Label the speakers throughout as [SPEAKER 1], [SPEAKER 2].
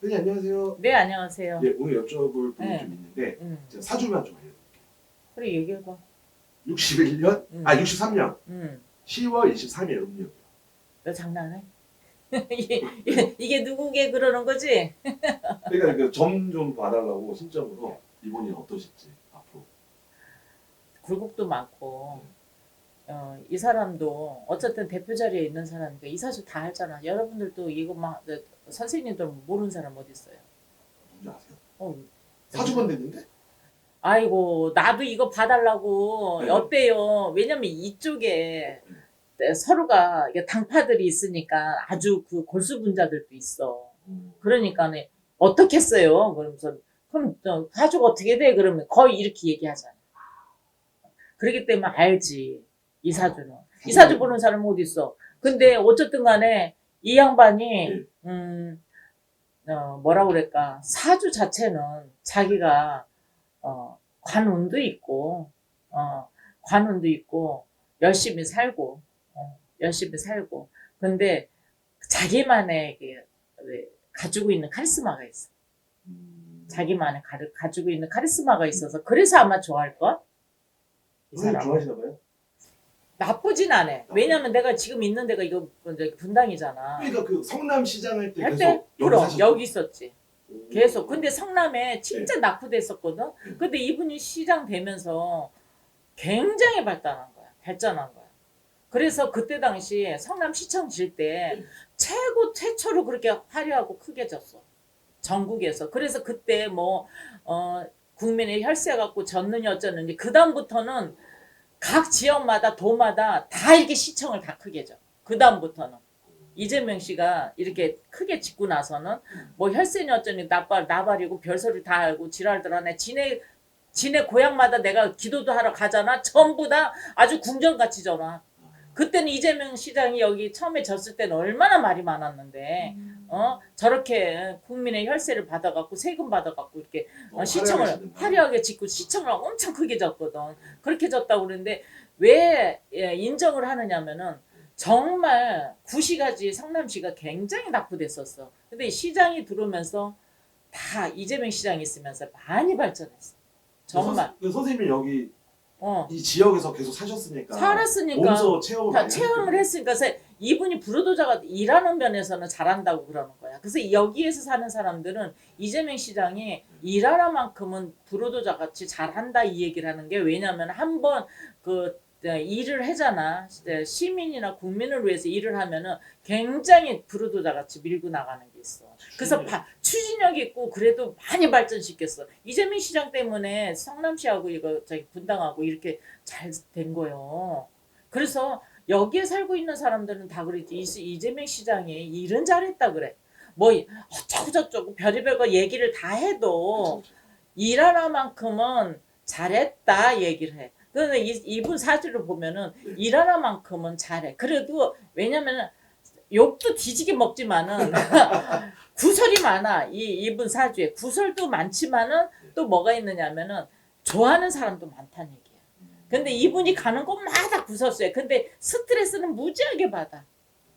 [SPEAKER 1] 네 안녕하세요.
[SPEAKER 2] 네 안녕하세요.
[SPEAKER 1] 예 오늘 여쭤볼 부분이
[SPEAKER 2] 네.
[SPEAKER 1] 좀 있는데
[SPEAKER 2] 음.
[SPEAKER 1] 제가 사주만 좀 알려드릴게요.
[SPEAKER 2] 그래 얘기해봐.
[SPEAKER 1] 61년
[SPEAKER 2] 음.
[SPEAKER 1] 아 63년
[SPEAKER 2] 음. 10월
[SPEAKER 1] 10월 23일 음력.
[SPEAKER 2] 너 장난해? 이게, 이게- 이게 누구게 그러는 거지?
[SPEAKER 1] 그러니까 그점좀 봐달라고 신점으로 이분이 어떠실지 앞으로.
[SPEAKER 2] 굴곡도 많고 어, 이 사람도 어쨌든 대표 자리에 있는 사람이니까 이 사주 다 알잖아. 여러분들도 이거 막 네, 선생님들 모르는 사람 어디 있어요?
[SPEAKER 1] 누군지 아세요?
[SPEAKER 2] 어,
[SPEAKER 1] 사주만 됐는데?
[SPEAKER 2] 아이고 나도 이거 봐달라고
[SPEAKER 1] 네.
[SPEAKER 2] 어때요? 왜냐면 이쪽에 서로가 이게 당파들이 있으니까 아주 그 골수 분자들도 있어.
[SPEAKER 1] 음.
[SPEAKER 2] 그러니까 어떻게 했어요? 그러면서 그럼 저 가족 어떻게 돼? 그러면 거의 이렇게 얘기하잖아. 그렇기 때문에 알지 이 사주는 이 사주 보는 사람 어디 있어? 근데 어쨌든 간에 이 양반이
[SPEAKER 1] 네.
[SPEAKER 2] 음 어, 뭐라 그럴까 사주 자체는 자기가 어, 관운도 있고 어, 관운도 있고 열심히 살고 어, 열심히 살고 근데 자기만의 가지고 있는 카리스마가 있어.
[SPEAKER 1] 음.
[SPEAKER 2] 자기만의 가, 가지고 있는 카리스마가 있어서 그래서 아마 좋아할 걸? 이
[SPEAKER 1] 선생님
[SPEAKER 2] 사람
[SPEAKER 1] 좋아하시나 봐요?
[SPEAKER 2] 나쁘진 않아. 왜냐면 내가 지금 있는 데가 이거 이제 분당이잖아.
[SPEAKER 1] 그러니까 그 성남 시장 할
[SPEAKER 2] 때할
[SPEAKER 1] 계속
[SPEAKER 2] 때
[SPEAKER 1] 여기
[SPEAKER 2] 그럼
[SPEAKER 1] 사셨죠?
[SPEAKER 2] 여기 있었지.
[SPEAKER 1] 오.
[SPEAKER 2] 계속. 근데 성남에 진짜 낙후됐었거든.
[SPEAKER 1] 네.
[SPEAKER 2] 근데 이분이 시장 되면서 굉장히 발달한 거야. 발전한 거야. 그래서 그때 당시에 성남 시청 질때
[SPEAKER 1] 네.
[SPEAKER 2] 최고 최초로 그렇게 화려하고 크게 졌어. 전국에서. 그래서 그때 뭐, 어, 국민의 혈세 갖고 졌느니 어쩌느니 그다음부터는 각 지역마다 도마다 다 이렇게 시청을 다 크게 져. 그다음부터는. 이재명 씨가 이렇게 크게 짓고 나서는 뭐 혈세니 어쩌니 나발 나발이고 별소리 다 알고 지랄들 하네. 지네 지네 고향마다 내가 기도도 하러 가잖아. 전부 다 아주 궁전같이 전화. 그때는 이재명 시장이 여기 처음에 졌을 때는 얼마나 말이 많았는데 어 저렇게 국민의 혈세를 받아갖고 세금 받아갖고 이렇게
[SPEAKER 1] 어,
[SPEAKER 2] 어, 시청을
[SPEAKER 1] 분.
[SPEAKER 2] 화려하게 짓고 시청을 엄청 크게 졌거든. 그렇게 졌다고 그러는데 왜 예, 인정을 하느냐면은 정말 구시가지 성남시가 굉장히 낙후됐었어. 근데 이 시장이 들어오면서 다 이재명 시장이 있으면서 많이 발전했어. 정말.
[SPEAKER 1] 그 선생님이 여기
[SPEAKER 2] 어.
[SPEAKER 1] 이 지역에서 계속 사셨으니까
[SPEAKER 2] 살았으니까
[SPEAKER 1] 몸소 체험을
[SPEAKER 2] 다
[SPEAKER 1] 많이
[SPEAKER 2] 체험을. 했으니까 이분이 부르도자가 일하는 면에서는 잘한다고 그러는 거야. 그래서 여기에서 사는 사람들은 이재명 시장이 일하라만큼은 부르도자 같이 잘한다 이 얘기를 하는 게 왜냐하면 한번 그 일을 하잖아. 시민이나 국민을 위해서 일을 하면은 굉장히 부르도자 같이 밀고 나가는 게 있어. 그래서 바- 추진력이 있고 그래도 많이 발전시켰어. 이재명 시장 때문에 성남시하고 이거 저기 분당하고 이렇게 잘 된 거예요. 그래서 여기에 살고 있는 사람들은 다 그랬지. 이- 이재명 시장이 일은 잘했다 그래. 뭐 어쩌고 저쩌고 별의별 거 얘기를 다 해도. 일하나만큼은 잘했다 얘기를 해. 그런데 이, 이분 사주를 보면은
[SPEAKER 1] 네.
[SPEAKER 2] 일하나만큼은 잘해. 그래도 왜냐면은 욕도 뒤지게 먹지만은 구설이 많아. 이 이분 사주에 구설도 많지만은 또 뭐가 있느냐면은 좋아하는 사람도 많다는 얘기야. 근데 이분이 가는 곳마다 구설수해. 근데 스트레스는 무지하게 받아.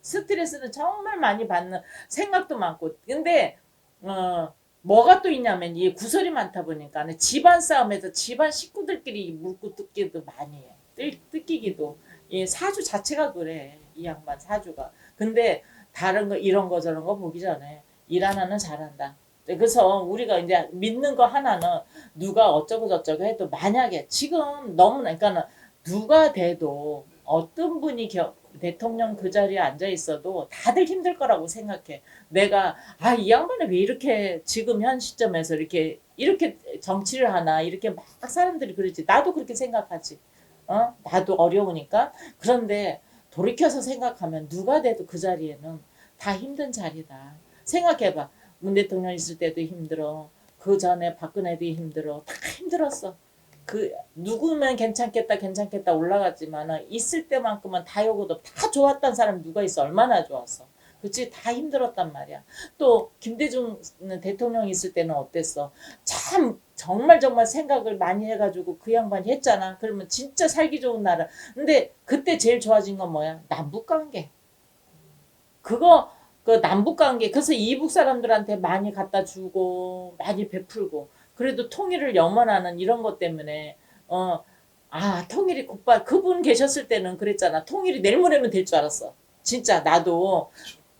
[SPEAKER 2] 스트레스는 정말 많이 받는 생각도 많고. 근데 어 뭐가 또 있냐면 이 구설이 많다 보니까 집안 싸움에서 집안 식구들끼리 물고 뜯기도 많이 해. 뜯- 뜯기기도. 이 사주 자체가 그래. 이 양반 사주가. 근데 다른 거 이런 거 저런 거 보기 전에 일 하나는 잘한다. 그래서 우리가 이제 믿는 거 하나는 누가 어쩌고 저쩌고 해도 만약에 지금 너무나 그러니까 누가 돼도 어떤 분이 겨, 대통령 그 자리에 앉아 있어도 다들 힘들 거라고 생각해. 내가 아 이 양반이 왜 이렇게 지금 현 시점에서 이렇게 이렇게 정치를 하나 이렇게 막 사람들이 그러지. 나도 그렇게 생각하지. 어 나도 어려우니까 그런데 돌이켜서 생각하면 누가 돼도 그 자리에는 다 힘든 자리다. 생각해봐. 문 대통령 있을 때도 힘들어. 그 전에 박근혜도 힘들어. 다 힘들었어. 그 누구면 괜찮겠다 괜찮겠다 올라갔지만 있을 때만큼은 다 요거도 다 좋았던 사람 누가 있어? 얼마나 좋았어? 그치? 다 힘들었단 말이야. 또 김대중 대통령 있을 때는 어땠어? 참 정말 정말 생각을 많이 해가지고 그 양반이 했잖아. 그러면 진짜 살기 좋은 나라. 근데 그때 제일 좋아진 건 뭐야? 남북 관계. 그거 그 남북 관계 그래서 이북 사람들한테 많이 갖다 주고 많이 베풀고 그래도 통일을 염원하는 이런 것 때문에 어 아 통일이 곧발 그분 계셨을 때는 그랬잖아. 통일이 내일 모레면 될 줄 알았어. 진짜 나도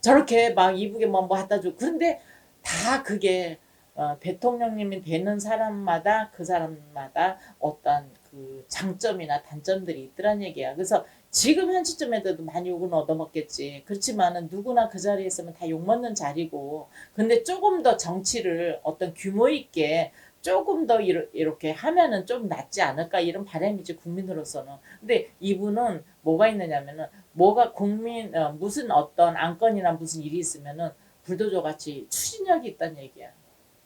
[SPEAKER 2] 저렇게 막 이북에 뭐, 뭐 갖다 주고. 그런데 다 그게 어, 대통령님이 되는 사람마다 그 사람마다 어떤 그 장점이나 단점들이 있더란 얘기야. 그래서 지금 현 시점에도 많이 욕은 얻어먹겠지. 그렇지만은 누구나 그 자리에 있으면 다 욕먹는 자리고. 근데 조금 더 정치를 어떤 규모 있게 조금 더 이러- 이렇게 하면은 좀 낫지 않을까 이런 바람이지 국민으로서는. 근데 이분은 뭐가 있느냐면은 뭐가 국민 어, 무슨 어떤 안건이나 무슨 일이 있으면은 불도저 같이 추진력이 있다는 얘기야.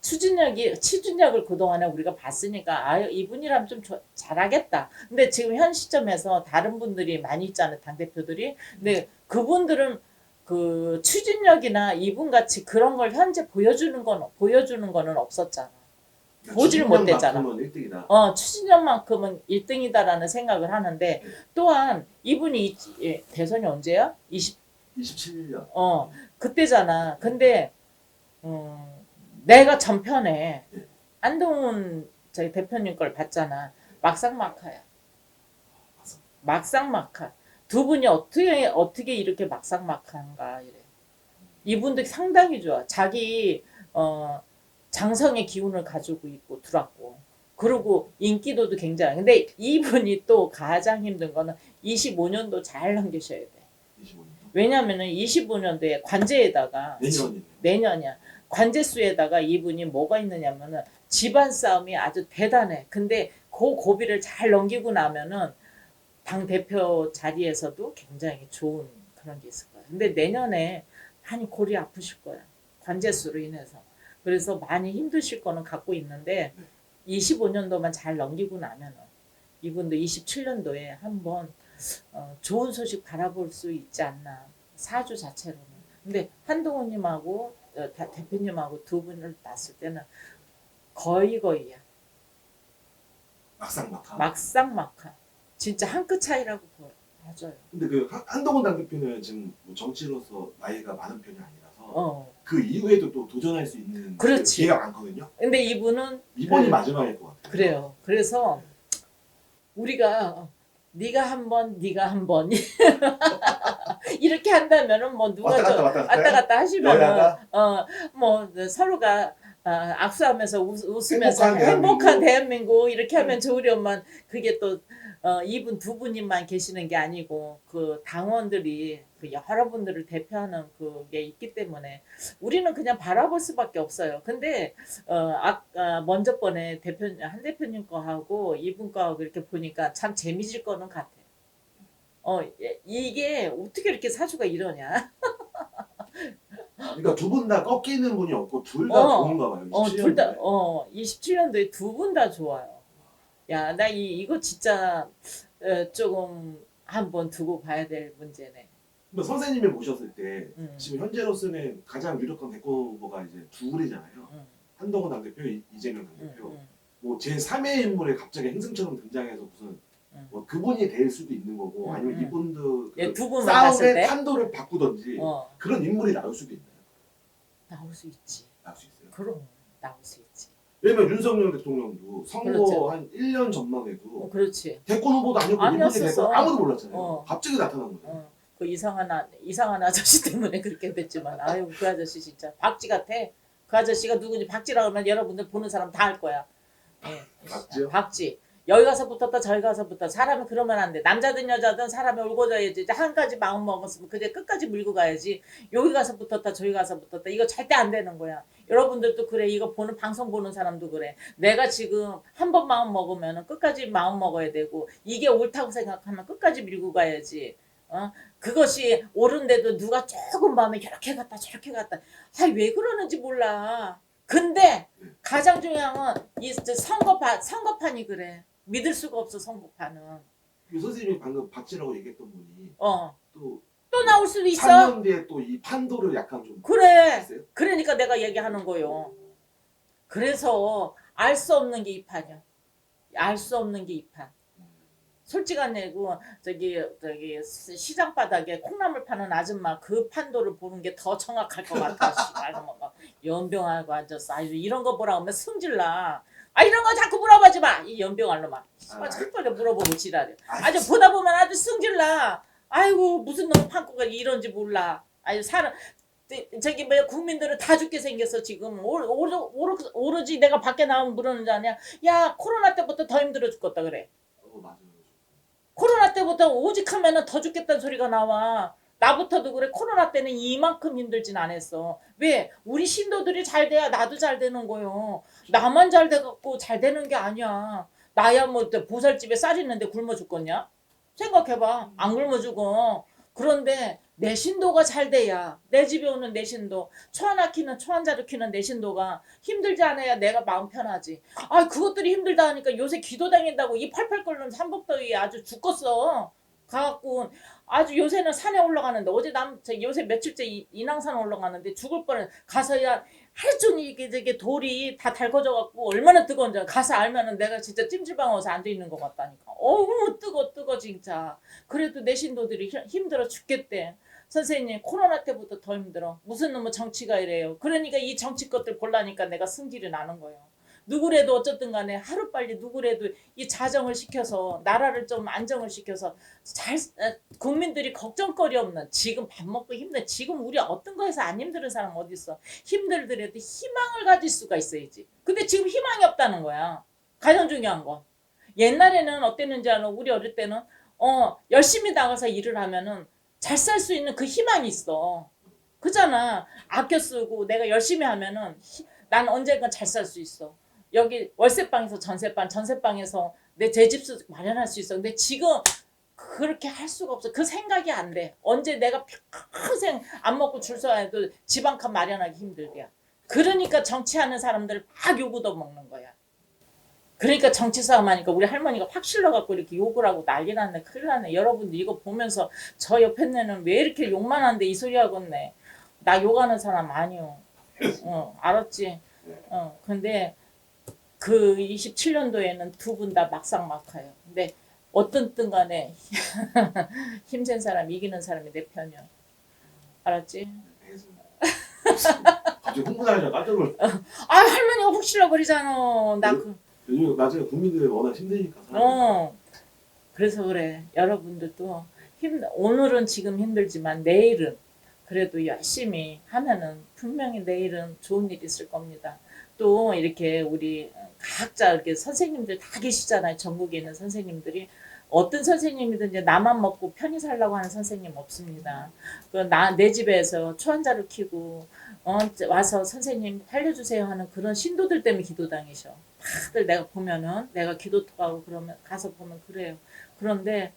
[SPEAKER 2] 추진력이 추진력을 그동안에 우리가 봤으니까 아 이분이라면 좀 조- 잘하겠다. 근데 지금 현 시점에서 다른 분들이 많이 있잖아요 당 대표들이. 근데 그분들은 그 추진력이나 이분 같이 그런 걸 현재 보여주는 건 보여주는 거는 없었잖아. 보지를 못했잖아.
[SPEAKER 1] 1등이다.
[SPEAKER 2] 어 추진력만큼은 1등이다라는 생각을 하는데 또한 이분이 이- 예, 대선이 언제야? 20
[SPEAKER 1] 27년.
[SPEAKER 2] 어 그때잖아. 근데 음, 내가 전편에
[SPEAKER 1] 예.
[SPEAKER 2] 안동훈 저희 대표님 걸 봤잖아. 막상막하야. 막상막하. 두 분이 어떻게 어떻게 이렇게 막상막한가 이래. 이분들 상당히 좋아. 자기 어 장성의 기운을 가지고 있고 들었고. 그리고 인기도도 굉장히. 근데 이분이 또 가장 힘든 거는 25년도 잘 넘기셔야 돼.
[SPEAKER 1] 25년.
[SPEAKER 2] 왜냐면은 25년도에 관제에다가
[SPEAKER 1] 내년이네.
[SPEAKER 2] 내년이야. 관제수에다가 이분이 뭐가 있느냐면은 집안 싸움이 아주 대단해. 근데 그 고비를 잘 넘기고 나면은 당 대표 자리에서도 굉장히 좋은 그런 게 있을 거야. 근데 내년에 많이 골이 아프실 거야. 관제수로 인해서. 그래서 많이 힘드실 거는 갖고 있는데 25년도만 잘 넘기고 나면은 이분도 27년도에 한번 어, 좋은 소식 바라볼 수 있지 않나. 사주 자체로는. 근데 한동훈님하고 대표님하고 두 분을 봤을 때는 거의 거의야.
[SPEAKER 1] 막상 막하.
[SPEAKER 2] 막상막하. 진짜 한 끗 차이라고 보여. 맞아요.
[SPEAKER 1] 근데 그 한- 한동훈 당대표는 지금 뭐 정치로서 나이가 많은 편이 아니라서
[SPEAKER 2] 어.
[SPEAKER 1] 그 이후에도 또 도전할 수 있는
[SPEAKER 2] 그렇지.
[SPEAKER 1] 기회가 많거든요.
[SPEAKER 2] 근데 이분은
[SPEAKER 1] 이번이
[SPEAKER 2] 그-
[SPEAKER 1] 마지막일 것 같아요.
[SPEAKER 2] 그래요. 그래서 우리가 네가 한 번, 네가 한 번이 렇게 한다면은 뭐 누가
[SPEAKER 1] 왔다 갔다
[SPEAKER 2] 저
[SPEAKER 1] 왔다 갔다.
[SPEAKER 2] 왔다 갔다 하시면은
[SPEAKER 1] 여야가?
[SPEAKER 2] 어뭐 서로가 어, 악수하면서 웃, 웃으면서
[SPEAKER 1] 행복한
[SPEAKER 2] 행복한,
[SPEAKER 1] 대한민국.
[SPEAKER 2] 대한민국 이렇게 하면 좋으련만 그게 또 어, 이분 두 분님만 계시는 게 아니고 그 당원들이 그 여러분들을 대표하는 그게 있기 때문에 우리는 그냥 바라볼 수밖에 없어요. 근데 어, 아까 먼저 번에 대표 한 대표님 거 하고 이분 거 하고 이렇게 보니까 참 재미질 거는 같아. 어 예, 이게 어떻게 이렇게 사주가 이러냐?
[SPEAKER 1] 그러니까 두 분 다 꺾이는 분이 없고 둘 다
[SPEAKER 2] 어.
[SPEAKER 1] 좋은가 봐요.
[SPEAKER 2] 어, 27둘 다,
[SPEAKER 1] 년도에.
[SPEAKER 2] 어, 27년도에 두 분 다 좋아요. 야, 나 이, 이거 진짜, 어, 조금 한번 두고 봐야 될 문제네.
[SPEAKER 1] 뭐 선생님을 모셨을 때
[SPEAKER 2] 음,
[SPEAKER 1] 지금 현재로서는 가장 유력한 대권 후보가 이제 둘이잖아요.
[SPEAKER 2] 음,
[SPEAKER 1] 한동훈 당대표, 이- 이재명
[SPEAKER 2] 음,
[SPEAKER 1] 당대표.
[SPEAKER 2] 음,
[SPEAKER 1] 뭐 제 3의 인물에 갑자기 행승처럼 등장해서 무슨
[SPEAKER 2] 음.
[SPEAKER 1] 뭐 그분이 될 수도 있는 거고
[SPEAKER 2] 음,
[SPEAKER 1] 아니면
[SPEAKER 2] 음.
[SPEAKER 1] 이분도 그
[SPEAKER 2] 예, 두 분만 봤을
[SPEAKER 1] 싸움의
[SPEAKER 2] 때,
[SPEAKER 1] 판도를 바꾸던지
[SPEAKER 2] 어,
[SPEAKER 1] 그런 인물이 나올 수도 있나요?
[SPEAKER 2] 나올 수 있지.
[SPEAKER 1] 나올 수 있어요.
[SPEAKER 2] 그럼, 나올 수 있지.
[SPEAKER 1] 왜냐면 윤석열 대통령도 선거
[SPEAKER 2] 그렇죠.
[SPEAKER 1] 한 1년 전만 해도
[SPEAKER 2] 어, 그렇지.
[SPEAKER 1] 대권 후보도 아니고 이분이
[SPEAKER 2] 아니었었어.
[SPEAKER 1] 대권 아무도 몰랐잖아요.
[SPEAKER 2] 어.
[SPEAKER 1] 갑자기 나타난 거예요.
[SPEAKER 2] 어, 그 이상한, 아, 이상한 아저씨 때문에 그렇게 됐지만, 아유, 그 아저씨 진짜 박쥐 같아. 그 아저씨가 누군지 박쥐라 그러면 여러분들 보는 사람 다 알 거야. 예.
[SPEAKER 1] 박쥐요?
[SPEAKER 2] 박쥐. 여기 가서 붙었다 저기 가서 붙었다. 사람이 그러면 안 돼. 남자든 여자든 사람이 울고져야지 이제 한 가지 마음 먹었으면 그게 끝까지 물고 가야지. 여기 가서 붙었다 저기 가서 붙었다. 이거 절대 안 되는 거야. 여러분들도 그래. 이거 보는 방송 보는 사람도 그래. 내가 지금 한 번 마음 먹으면 끝까지 마음 먹어야 되고 이게 옳다고 생각하면 끝까지 밀고 가야지. 어? 그것이 옳은데도 누가 조금 마음에 이렇게 갔다 저렇게 갔다. 아왜 그러는지 몰라. 근데 가장 중요한 건 이 선거판 선거판이 그래 믿을 수가 없어 선거판은.
[SPEAKER 1] 그 선생님이 방금 박지라고 얘기했던 분이
[SPEAKER 2] 어. 또
[SPEAKER 1] 또
[SPEAKER 2] 나올 수도 있어?
[SPEAKER 1] 3년 뒤에 또 이 판도를 약간 좀
[SPEAKER 2] 그래.
[SPEAKER 1] 있어요?
[SPEAKER 2] 그러니까 내가 얘기하는 거요. 그래서 알 수 없는 게 이 판이야. 알 수 없는 게 이 판 솔직한 얘기고 저기 저기 시장 바닥에 콩나물 파는 아줌마 그 판도를 보는 게 더 정확할 것 같아. 씨발 뭐 연병하고 앉았어. 아주 이런 거 보라 하면 승질나. 아 이런 거 자꾸 물어보지 마. 이 연병할 놈아. 씨발
[SPEAKER 1] 아,
[SPEAKER 2] 자꾸 물어보고 지랄해. 아주 보다 보면 아주 승질나. 아이고 무슨 놈 판고가 이런지 몰라. 아유 사람 저기 뭐 국민들은 다 죽게 생겼어 지금 오로, 오로, 오로, 오로지 내가 밖에 나오면 물어는 줄 아냐 야 코로나 때부터 더 힘들어 죽겠다 그래
[SPEAKER 1] 어 맞아요.
[SPEAKER 2] 코로나 때부터 오직 하면은 더 죽겠다는 소리가 나와. 나부터도 그래. 코로나 때는 이만큼 힘들진 않았어. 왜? 우리 신도들이 잘 돼야 나도 잘 되는 거요. 나만 잘 돼갖고 잘 되는 게 아니야. 나야 뭐 보살집에 쌀 있는데 굶어 죽겠냐? 생각해봐. 안 굶어 죽어. 그런데 내 신도가 잘 돼야 내 집에 오는 내 신도 초하나 키는 초한자를 키는 내 신도가 힘들지 않아야 내가 마음 편하지. 아 그것들이 힘들다 하니까 요새 기도 다닌다고 이 팔팔 끓는 삼복더위에 아주 죽겠어. 가갖고 아주 요새는 산에 올라가는데 어제 남저 요새 며칠째 이- 인왕산 올라가는데 죽을 뻔해. 가서야 하루 종일 이게 저게 돌이 다 달궈져 갖고 얼마나 뜨거운지 가서 알면은 내가 진짜 찜질방에서 앉아 있는 것 같다니까. 어우 뜨거 뜨거 진짜. 그래도 내 신도들이 힘- 힘들어 죽겠대 선생님 코로나 때부터 더 힘들어. 무슨 놈의 정치가 이래요? 그러니까 이 정치 것들 볼라니까 내가 승질이 나는 거예요. 누구래도 어쨌든 간에 하루빨리 누구래도 이 자정을 시켜서 나라를 좀 안정을 시켜서 잘 에, 국민들이 걱정거리 없는 지금 밥 먹고 힘든 지금 우리 어떤 거에서 안 힘든 사람 어디 있어? 힘들더라도 희망을 가질 수가 있어야지. 근데 지금 희망이 없다는 거야. 가장 중요한 거. 옛날에는 어땠는지 알아? 우리 어릴 때는 어 열심히 나가서 일을 하면은 잘 살 수 있는 그 희망이 있어. 그잖아. 아껴 쓰고 내가 열심히 하면은 히- 난 언젠가 잘 살 수 있어. 여기 월세방에서 전세방 전세방에서 내 제 집수 마련할 수 있어. 근데 지금 그렇게 할 수가 없어. 그 생각이 안 돼. 언제 내가 평생 안 먹고 줄 서야 해도 집 한 칸 마련하기 힘들대야 그러니까 정치하는 사람들 막 요구도 먹는 거야 그러니까 정치 싸움 하니까 우리 할머니가 확 실러갖고 이렇게 욕을 하고 난리 났네. 큰일 났네. 여러분들 이거 보면서 저 옆에 내는 왜 이렇게 욕만 하는데 이 소리 하겠네. 나 욕하는 사람 아니요 어 알았지? 어 근데 그 27년도에는 두 분 다 막상 막하요. 근데 어떤 뜬 간에 힘센 사람 이기는 사람이 내 편이야. 알았지.
[SPEAKER 1] 갑자기 홍보하자 깜짝 놀랐.
[SPEAKER 2] 아 할머니가 혹 실러버리잖아. 나 그
[SPEAKER 1] 요즘 나중에 국민들이 워낙 힘드니까.
[SPEAKER 2] 어. 그래서 그래. 여러분들도 힘 오늘은 지금 힘들지만 내일은 그래도 열심히 하면은 분명히 내일은 좋은 일이 있을 겁니다. 또 이렇게 우리 각자 이렇게 선생님들 다 계시잖아요. 전국에 있는 선생님들이 어떤 선생님이든지 나만 먹고 편히 살라고 하는 선생님 없습니다. 그나 내 집에서 초환자를 키고 어, 와서 선생님 살려주세요 하는 그런 신도들 때문에 기도 당이셔. 다들 내가 보면은 내가 기도하고 그러면 가서 보면 그래요. 그런데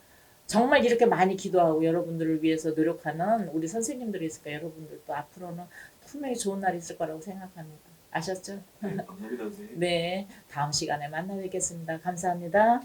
[SPEAKER 2] 정말 이렇게 많이 기도하고 여러분들을 위해서 노력하는 우리 선생님들이 있을까 여러분들도 앞으로는 분명히 좋은 날이 있을 거라고 생각합니다. 아셨죠?
[SPEAKER 1] 네, 감사합니다.
[SPEAKER 2] 네, 다음 시간에 만나 뵙겠습니다. 감사합니다.